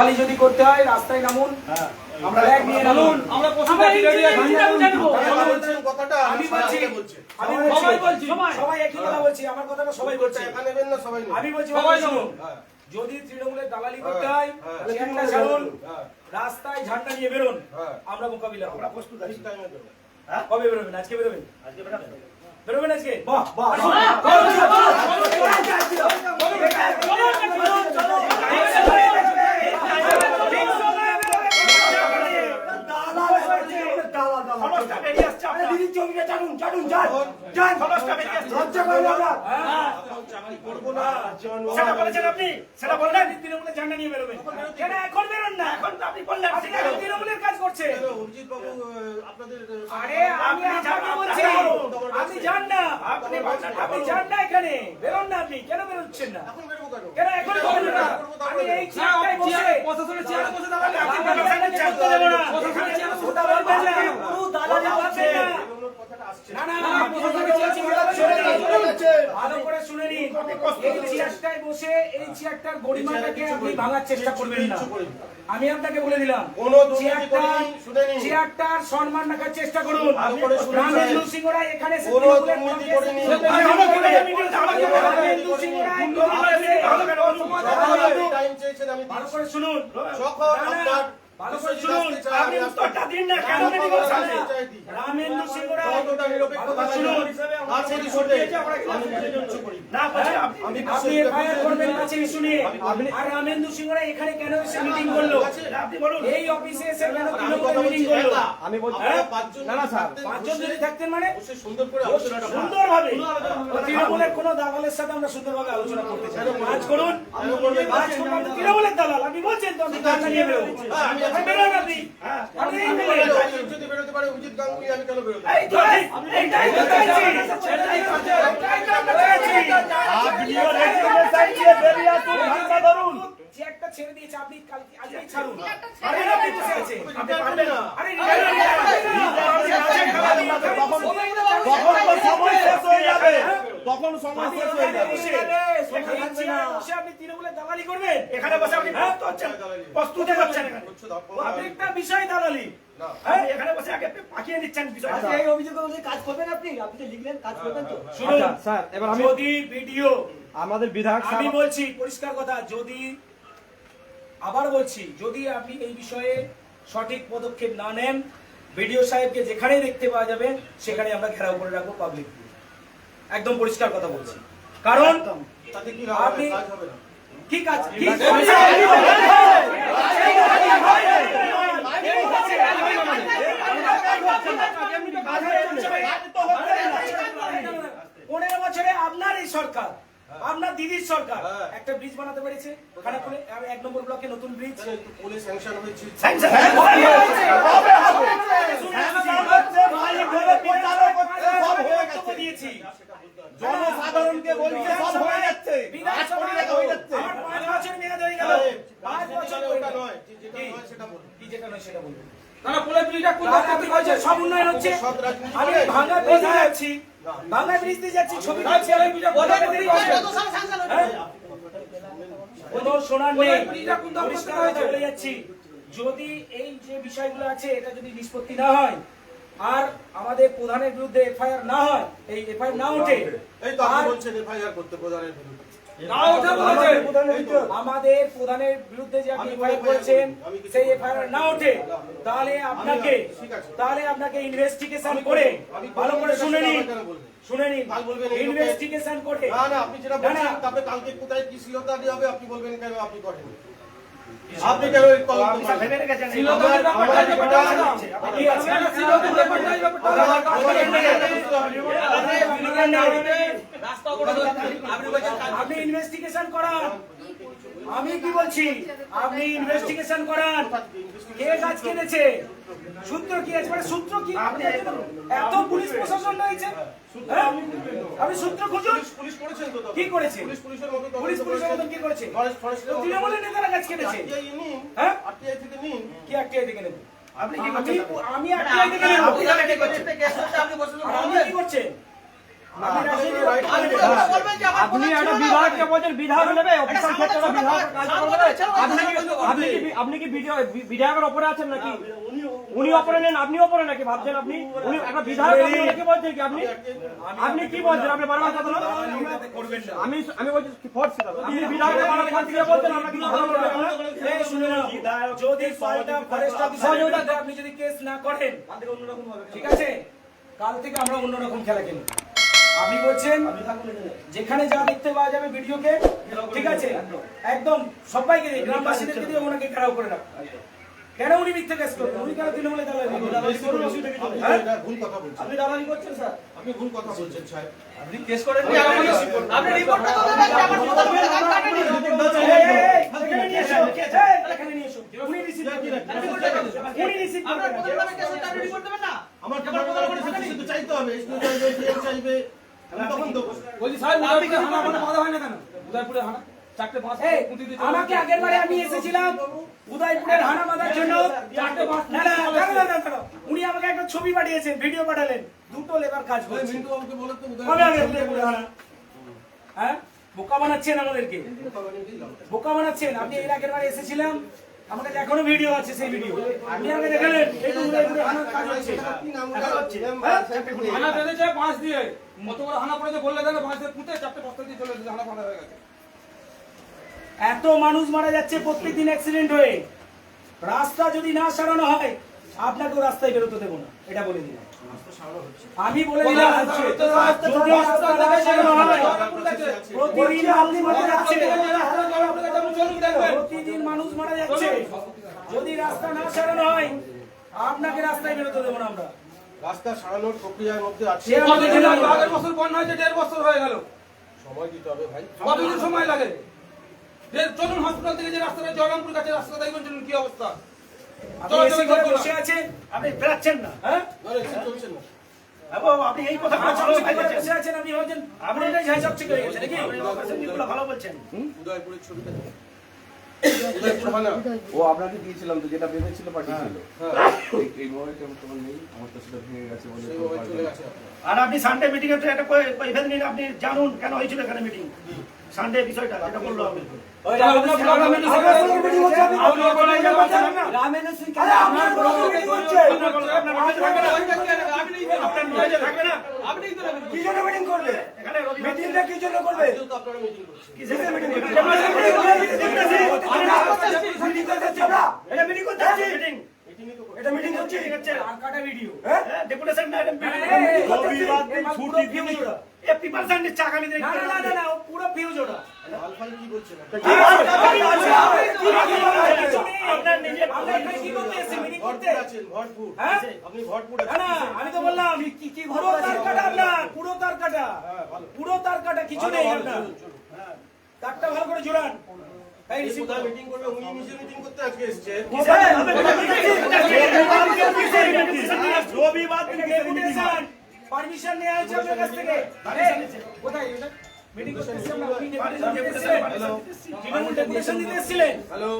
খালি যদি করতে হয় রাস্তায় নামুন আমরা ব্যাগ নিয়ে নামুন আমরা আমরা আছি কথাটা আমি বলছি আমি সবাই বলছি। সবাই একই কথা বলছি আমার কথাটা সবাই বলছে একা নেবেন না সবাই নেবেন? আমি বলছি সবাই হ্যাঁ। যদি তৃণমূলের দালালি করতে হয় হ্যাঁ। চেয়ারটা ছাড়ুন হ্যাঁ। রাস্তায় ঝান্ডা নিয়ে বেরোন হ্যাঁ। আমরা মোকাবিলা করব। ঠিক টাইমে দেবো। কবে বেরোবেন আজকে বেরোবেন বেরোবেন আজকে বাহ বাহ করব না, জন- সেটা বলেছেন আপনি? সেটা বললেন? তৃণমূলের ঝান্ডা নিয়ে বেরোবেন কেন? এখন বেরোন না। এখন তো আপনি বললেন আপনি তৃণমূলের কাজ করছে। অভিজিৎ বাবু, আপনাদের, আরে আমি আপনাকে বলছি আপনি যান না। আপনি আপনি যান না এখানে। বেরোন না আপনি। কেন বেরোচ্ছেন না? এখন বেরোবো কেন? কেন এখন বেরোবেন না? আমি এই চেয়ারটায় বসে প্রশাসনের চেয়ারে বসে দাঁড়ালে আপনি আপনি প্রশাসনের চেয়ার করতে দেবো না। প্রশাসনের চেয়ারে বসে কথা বলবেন না পুরো দালালি হচ্ছে না বেরোনোর কথাটা আসছে না না। না না প্রশাসনের চেয়ার শুনে নিন। ভালো করে শুনে নিন এই চেয়ারটায় বসে এই চেয়ারটার গরিমাটাকে আপনি ভাঙার চেষ্টা করবেন না আমি আপনাকে বলে দিলাম। চেয়ারটার সম্মান রাখার চেষ্টা করুন ভালো করে শুনে নিন। রামেন্দ্র সিংহ রায় এখানে শুনুন শুনুন আপনি উত্তরটা দিন না কেন আমি। রামেন্দ্র রায় শুনুন আছে। আমি না। আমি করবেন কাছে আর রামেন্দ্র রায় এখানে কেন এসে মিটিং করল? আপনি বলুন। এই অফিসে এসে কেন আমি মিটিং করল? আমি বলছি- হ্যাঁ? পাঁচজন না, না, স্যার। পাঁচজন যদি থাকতেন মানে? সুন্দর করে আলোচনাটা সুন্দরভাবে। তৃণমূলের কোন দালালের সাথে আমরা সুন্দরভাবে আলোচনা করতে চাই। কাজ করুন। কাজ করুন তৃণমূলের দালাল আপনি বলছেন তো আপনি টাকা নিয়ে বেরোবেন যদি বেরোতে পারে অভিজিৎ গাঙ্গুলি, আমি কেন বেরোতে। আপনিও রেজিগনেশন দিয়ে বেরিয়ে আসুন ভাঙা ধরুন ছেড়ে দিয়েছে আপনি কালকে আজকেই ছাড়ুন আরে আপনি বসে আছেন আপনি পারবেন না। আরে তখন তখন সময় শেষ হয়ে যাবে তখন সময় শেষ হয়ে যাবে আপনি তৃণমূলের দালালি করবেন এখানে বসে আপনি প্রস্তুত হচ্ছেন প্রস্তুতি হচ্ছেন এখানে করছ তো, ও, আপনি একটা বিষয় দালালি হ্যাঁ এখানে বসে আগে পাকিয়ে দিচ্ছেন বিষয়টা আচ্ছা, এই অভিযোগ কাজ করবেন আপনি আপনি যে লিখলেন কাজ করবেন তো শুনুন আচ্ছা, স্যার, এবার আমি- যদি ভিডিও আমাদের বিধায়ক আমি বলছি পরিষ্কার কথা যদি আবার বলছি যদি আপনি এই বিষয়ে সঠিক পদক্ষেপ না নেন ভিডিও সাহেবকে যেখানে দেখতে পাওয়া যাবে সেখানে আমরা ঘেরাও করে রাখব পাবলিক একদম পরিষ্কার কথা বলছি। কারণ আপনি- কাজ কি পনেরো বছরে আপনার এই সরকার আপনার দিদির সরকার। হ্যাঁ। একটা ব্রিজ বানাতে পেরেছে। খানাকুলে এক নম্বর ব্লকে নতুন ব্রিজ পোলে স্যাংশন হয়েছে। জনসাধারণকে বলছে সব হয়ে যাচ্ছে। হয়ে আমার পাঁচ বছর মেয়াদ হয়ে গেল। পাঁচ বছর ওটা নয় যেটা নয় সেটা বলুন। কি যেটা নয় সেটা বলব না না পোলে ব্রিজটা হয়েছে, সব উন্নয়ন হচ্ছে। রাজনীতি আমি ভাঙা ব্রিজ যাচ্ছি ভাঙা ব্রিজ দিয়ে যাচ্ছি ছবি পাচ্ছি আমি হ্যাঁ? কোনো শোনার নেই। পরিষ্কার চলে যাচ্ছি। যদি এই যে বিষয়গুলো আছে এটা যদি নিষ্পত্তি না হয় আর আমাদের প্রধানের বিরুদ্ধে এফআইআর না হয় এই এফআইআর না ওঠে এই তো আপনি আর বলছেন এফআইআর করতে প্রধানের বিরুদ্ধে। আমাদের প্রধানের বিরুদ্ধে যে আপনি এফআইআর করেছেন সেই এফআইআর না। ওঠে তাহলে আপনাকে তাহলে আপনাকে ইনভেস্টিগেশন করে ভালো করে শুনে নিন? শুনে ইনভেস্টিগেশন করে। না না আপনি যেটা বলছেন তারপরে কালকে কোথায় কি শিলতাদি হবে আপনি বলবেন কেন আপনি করেন আপনি কেন এই তদন্ত আপনি ব্যাপারটা ইনভেস্টিগেশন করান। আমি কি বলছি? আপনি ইনভেস্টিগেশন করান। কে গাছ কিনেছে? সূত্র কি আছে? মানে সূত্র কি? এত পুলিশ প্রশাসন রয়েছে? হ্যাঁ? আপনি সূত্র খুঁজুন। পুলিশ- পুলিশ করেছেন তো কি করেছে? পুলিশ পুলিশের মতো পুলিশ পুলিশের কি করেছে? তৃণমূলের নেতারা RTI নিন হ্যাঁ? থেকে নিন। কি আটকে দেখে নেব? আপনি কি আমি করছেন আমি আটকে দেখে নেব। আপনি কি করছেন? আপনি আপনি করছেন? আপনি আপনি একটা বিভাগকে বলছেন বিধায়ক নেবে অফিসার ক্ষেত্রে বিধায়ক কাজ করবে। আপনি আপনি আপনি বিধায়কের ওপরে আছেন নাকি? উনি নেন আপনি ওপরে নাকি ভাবছেন আপনি? উনি একটা বিধায়ক আপনি কি বলছেন কি আপনি? আপনি কি বলছেন? আপনি বারবার কথা বলেন। আমি আমি বলছি ফোর্স আপনি বিধায়কের বারবার কথা দিয়ে বলছেন আমরা কি ভালো বলব এই শুনে নাও, যদি পাল্টা ফরেস্ট অফিসার আপনি যদি কেস না করেন তাহলে অন্যরকম হবে ঠিক আছে? কাল থেকে আমরা অন্যরকম খেলা খেলব। আপনি বলছেন যেখানে যা দেখতে পাওয়া যাবে ভিডিওকে ঠিক আছে? একদম সবাইকে গ্রামবাসীদেরকে দিয়ে ওনাকে ঘেরাও করে রাখো কেন উনি মিথ্যে কেস করবেন উনি কেন তৃণমূলে দালালি করবেন? হ্যাঁ? ভুল কথা বলছেন। আপনি দালালি করছেন স্যার। আপনি ভুল কথা বলছেন সাহেব। আপনি রিপোর্টটা তো দেবেন আমার বলে কাটেনি। এই, এই, এই, এখানে নিয়ে এসো, এখানে নিয়ে এসো। উনি করবেন। উনি receive আপনার করবেন। প্রধান নামে কেস হচ্ছে, আপনি রিপোর্ট দেবেন না। আমার কি করে সেটা তো চাইতে হবে। এসপি চাইবে চাইবে। আমি তখন দেবো। বলছি সাহেব উদয়পুরে হানা কোনো বাধা হয় না কেন? উদয়পুরে হানা? আমাকে আগের বারে আমি এসেছিলাম উদয়পুরের হানা বাঁধার জন্য। চারটে বাস না না দাঁড়াও, দাঁড়াও, দাঁড়াও। উনি আমাকে একটা ছবি পাঠিয়েছেন ভিডিও পাঠালেন। দুটো লেবার কাজ করছে মিন্টু বলো তো হানা? হ্যাঁ? বোকা বানাচ্ছেন আমাদেরকে। বোকা বানাচ্ছেন। আপনি এর আগের বারে এসেছিলাম। আমার কাছে এখনও ভিডিও আছে সেই ভিডিও। আপনি আমাকে দেখালেন এই তো উদয়পুরের হানার কাজ হচ্ছে। হ্যাঁ? হানা বেঁধেছে বাঁশ দিয়ে। কত বড় হানা পড়েছে বললে দেন বাঁশ দিয়ে পুঁতে চারটে বস্তা দিয়ে চলে এসেছে হানা ফাঁদা হয়ে গেছে। এত মানুষ মারা যাচ্ছে প্রত্যেকদিন অ্যাক্সিডেন্ট হয়ে। রাস্তা যদি না সারানো হয় আপনাকেও রাস্তায় বেরোতে দেবো না। এটা বলে দিলাম। আমি বলে দিলাম যদি রাস্তা না সারানো হয় প্রতিদিন মানুষ মারা যাচ্ছে। প্রতিদিন মানুষ মারা যাচ্ছে। যদি রাস্তা না সারানো হয় আপনাকে রাস্তায় বেরোতে দেবো না আমরা। রাস্তা সারানোর প্রক্রিয়ার মধ্যে আছে। আগের বছর বন্যা হয়েছে দেড় বছর হয়ে গেল। সময় দিতে হবে ভাই। কতদিন সময় লাগে? চলুন হসপিটাল থেকে যে রাস্তাটা জয়রামপুর কাছে রাস্তাটা দেখবেন চলুন কি অবস্থা? আপনি বসে আছেন আপনি ফেরাচ্ছেন না হ্যাঁ? ধরে না আপনি এই কথা বসে আছেন আপনি ভাবছেন আপনি এটাই ঝাঁ চকচকে হয়ে গেছে নাকি? ভালো বলছেন। উদয়পুরের ছবিটা। দেখো। উদয়পুর হানা ও আপনাকে দিয়েছিলাম তো যেটা পাঠিয়েছিল হ্যাঁ কেমন তোমার নেই? আমার তো সেটা ভেঙে গেছে আপনার। আর আপনি সানডে মিটিং এর একটা ইভেন্ট আপনি জানুন কেন হয়েছিল এখানে মিটিং সানডে বিষয়টা এটা বলল আপনি। এটা মিটিং হচ্ছে আর কাটা ভিডিও হ্যাঁ ডেপুটেশন ম্যাডাম ছুটি দিয়ে 30% নিচ্ছে আগামী দিনে না না না না পুরো ফিউজ ওটা। আলফাল কি বলছে? না আপনার নিজে আপনার কি করতে এসে মিটিং করতে আছেন ভরপুর। হ্যাঁ? আপনি ভরপুর আছেন। না আমি তো বললাম কি কি ভরপুর তার কাটা আপনার পুরো তার কাটা হ্যাঁ, পুরো তার কাটা কিছু নেই আপনার। হ্যাঁ। তারটা ভালো করে জোড়ান। তাই রিসিভ মিটিং করবে? উনি নিজে মিটিং করতে আজকে এসেছে। কিসের রবিবার থেকে মিটিং পারমিশন নেওয়া হয়েছে আপনার কাছ থেকে। কোথায়? এটা? মিটিং করতে এসেছি আমরা আপনি ডেপুটেশন দিতে এসেছিলেন? তৃণমূল ডেপুটেশন দিতে এসেছিলেন? হ্যালো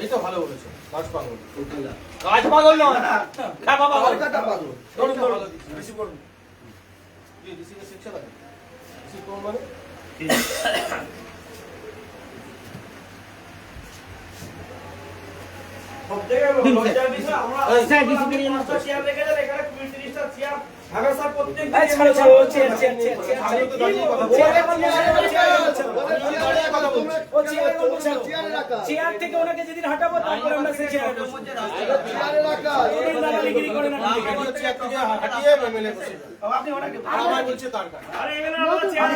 এই তো ভালো বলেছে। মাস পাগল। কাজ পাগল নয়। হ্যাঁ কলকাতা পাগল। এইটা করুন। ভালো দিচ্ছে। রিসিভ করুন। ডিসিকে সেকশন আছে রিসিভ করুন মানে এই, ছাড়ো, ছাড়ো, ও চেয়ার, চেয়ার, চেয়ার, চেয়ার, আমি তো দাঁড়িয়ে কথা বলছি। চেয়ারে বসে আছেন, চেয়ারে বসে আছেন। দাঁড়িয়ে কথা বলছি ও চেয়ারে বসে আছেন। চেয়ার থেকে ওনাকে যেদিন হাঁটাবো তারপরে আমরা সেই চেয়ারে আপনি। ওনাকে আর এখানে চেয়ার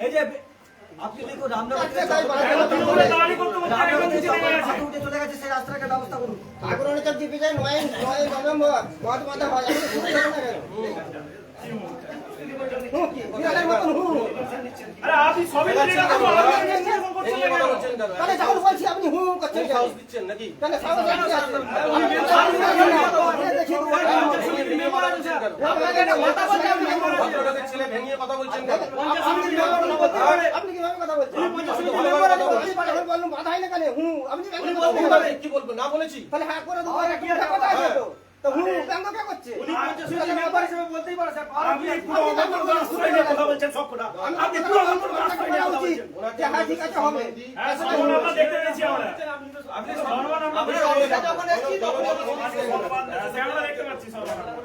এই যে আপনি দেখুন রামনগর থেকে এখন তৃণমূলে দালালি করতে করতে একদম কিছু নেমে গেছে। উঠে চলে গেছে সেই রাস্তাটাকে ব্যবস্থা করুন। দিবি যায় নয় নয় নভেম্বর মদ মাথা আপনি সবই তাহলে যখন বলছি আপনি হুঁ করছেন সাহস দিচ্ছেন নাকি তাহলে সাহস ছেলে ভেঙে কথা বলছেন আপনি কীভাবে কথা বলছেন? আপনি কীভাবে কথা বলছেন? আপনি আপনি তো কীভাবে ভালো কথা কথা বলছেন? আপনি বললেন বাধা হয় না কেন? হুঁ, আপনি। কি বলব না বলেছি তাহলে হ্যাঁ করে দেবো,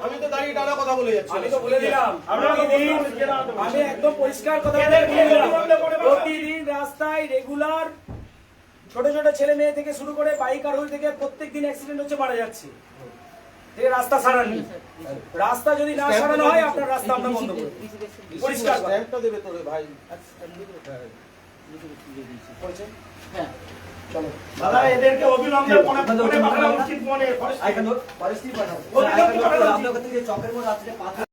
আমি তো দাঁড়িয়ে টানা কথা বলে যাচ্ছি। আমি তো বলে দিলাম। প্রতিদিন আমি একদম পরিষ্কার কথা প্রতিদিন রাস্তায় রেগুলার ছোট ছোট ছেলে মেয়ে থেকে শুরু করে বাইক আরোহী থেকে প্রত্যেক দিন অ্যাক্সিডেন্ট হচ্ছে মারা যাচ্ছে। এই রাস্তা সারাননি রাস্তা যদি না সারানো হয় আপনার রাস্তা আমরা বন্ধ করে পরিষ্কার স্ট্যাম্পটা দেবে তোরে ভাই। দাদা এদেরকে অবিলম্বে মনে মনে পাঠানো উচিত মনে আইকান পরিস্থিতি পাঠানো উচিত। থেকে চকের মধ্যে রাত্রে পাথর